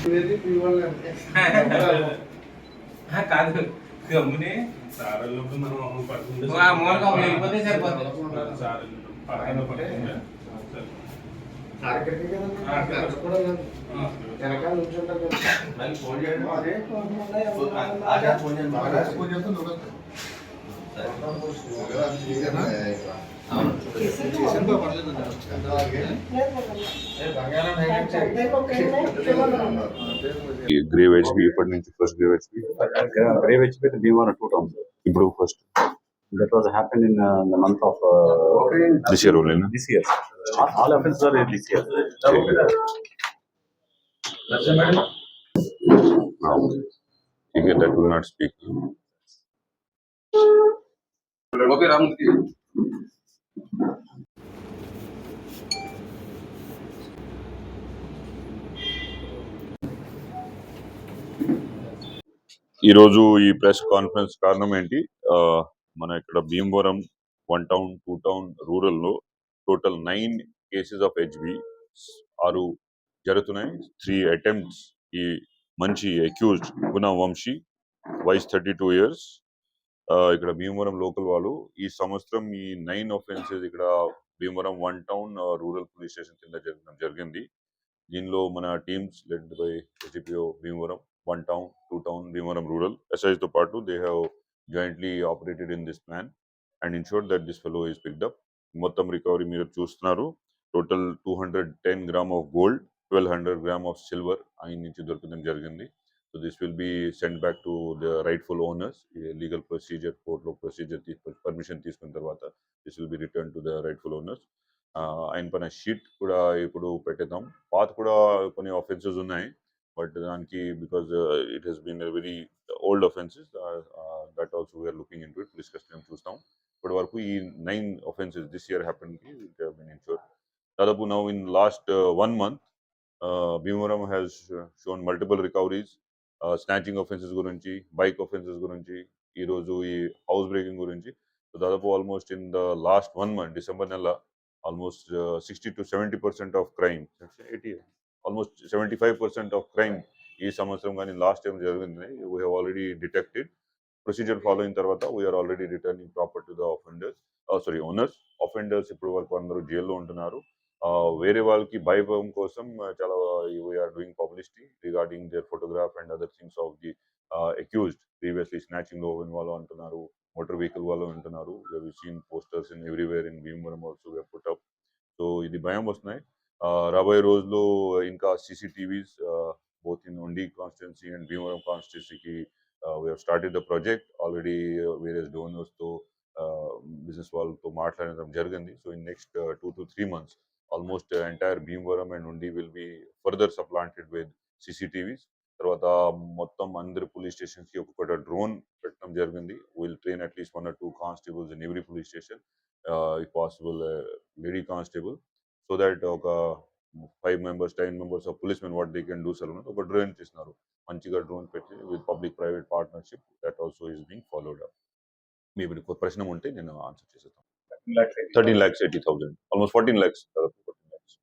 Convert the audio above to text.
కాదు. గమ్ముని సారళ్ళప్పుడు మనం పడుకుంటే ఆ మూలగా వెళ్ళిపోతే సరిపోతుంది. సారళ్ళు పక్కన పడుకుంటే ఫోన్ చేయండి మాది. ఫోన్ ఉన్నాయి, అవి ఫోన్- ఉన్నాయి. ఆకాశ్ ఫోన్ చేయండి. ఆకాశ్ ఫోన్ చేస్తే నువ్వు వస్తావు. అవును. చేసిందో పర్లేదు అంటారు. ఏ, బంగారం హైలైట్ చేయి. గ్రేవ్ హెచ్పి ఇప్పటి నుంచి first brave HP Brave HP with B1 or two terms. ఇప్పుడు first That was happened in uh, the month of uh, this year only this year. All, all offences are in this year. Okay, that will not speak. Okay రాముకి ఈ రోజు ఈ press conference కారణం ఏంటి? ఆ, మన ఇక్కడ Bhimavaram one town two town రూరల్లో total nine cases of HB ఆరు జరుగుతున్నాయి. త్రీ అటెంప్ట్స్ ఈ మంచి అక్యూజ్డ్ గుణ వంశీ వయస్ థర్టీ టూ ఇయర్స్. ఇక్కడ భీమవరం లోకల్ వాళ్ళు ఈ సంవత్సరం ఈ నైన్ ఆఫెన్సెస్ ఇక్కడ Bhimavaram one town rural police station కింద జరగడం జరిగింది. దీనిలో మన teams led by SDPO Bhimavaram one town two town Bhimavaram rural ఎస్ఐస్తో పాటు they have jointly operated in this plan and ensure that this fellow is picked మొత్తం recovery మీరు చూస్తున్నారు. Total two hundred ten gram of gold twelve hundred gram of silver ఆయన నుంచి దొరకడం జరిగింది. So this will be send back to the rightful owners legal procedure కోర్టులో procedure permission తీసుకున్న తర్వాత this will be return to the rightful owners ఆయన పైన sheet కూడా ఇప్పుడు పెట్టేద్దాం. పాత కూడా కొన్ని ఆఫెన్సెస్ ఉన్నాయి. బట్ దానికి because it has been very old offences that also we're looking into it police custody చూస్తాం ఇప్పటి వరకు ఈ నైన్ ఆఫెన్సెస్ దిస్ ఇయర్ హ్యాపెన్కి బీన్ ఇన్షూర్ దాదాపు now in last one month Bhimavaram has shown multiple recoveries snatching offences గురించి bike offences గురించి ఈ రోజు ఈ హౌస్ బ్రేకింగ్ గురించి సో దాదాపు almost in the last one month December నెల almost sixty to seventy percent of crime eighty almost seventy five percent of crime ఈ సంవత్సరం కానీ లాస్ట్ టైం జరిగింది. We have already detected procedure follow అయిన తర్వాత we're already returning proper to the offenders sorry owners offenders ఇప్పుడు వరకు అందరూ జైల్లో ఉంటున్నారు. Uh, వేరే వాళ్ళకి భయభయం కోసం uh, చాలా we're doing publicity regarding their photograph and other things of the accused previously స్నాచింగ్లో వాళ్ళు అంటున్నారు మోటార్ వెహికల్ వాళ్ళు అంటున్నారు. Seen posters in everywhere in Bhimavaram also put up so ఇది భయం వస్తున్నాయి. రాబోయే రోజుల్లో ఇంకా CCTVs both in Undi constituency and Bhimavaram కాన్స్టిట్యున్సీకి we started the project already various డోనర్స్తో business వాళ్ళతో మాట్లాడడం జరిగింది. So in next two to three months almost entire Bhimavaram and Undi will be further supplanted with CCTVs. తర్వాత మొత్తం అందరి police స్టేషన్స్కి ఒక్కొక్క drone పెట్టడం జరిగింది. Will train at least one or two constables in every police station if possible lady constable so that ఒక five members ten members of policemen what they can do cell ఒక drone చేస్తున్నారు మంచిగా drone పెట్టి with public private partnership that also is being followed up. మీ మీకు ప్రశ్న ఉంటే నేను answer చేసేస్తాను. Thirteen lakhs eighty thousand. Almost fourteen lakhs fourteen lakhs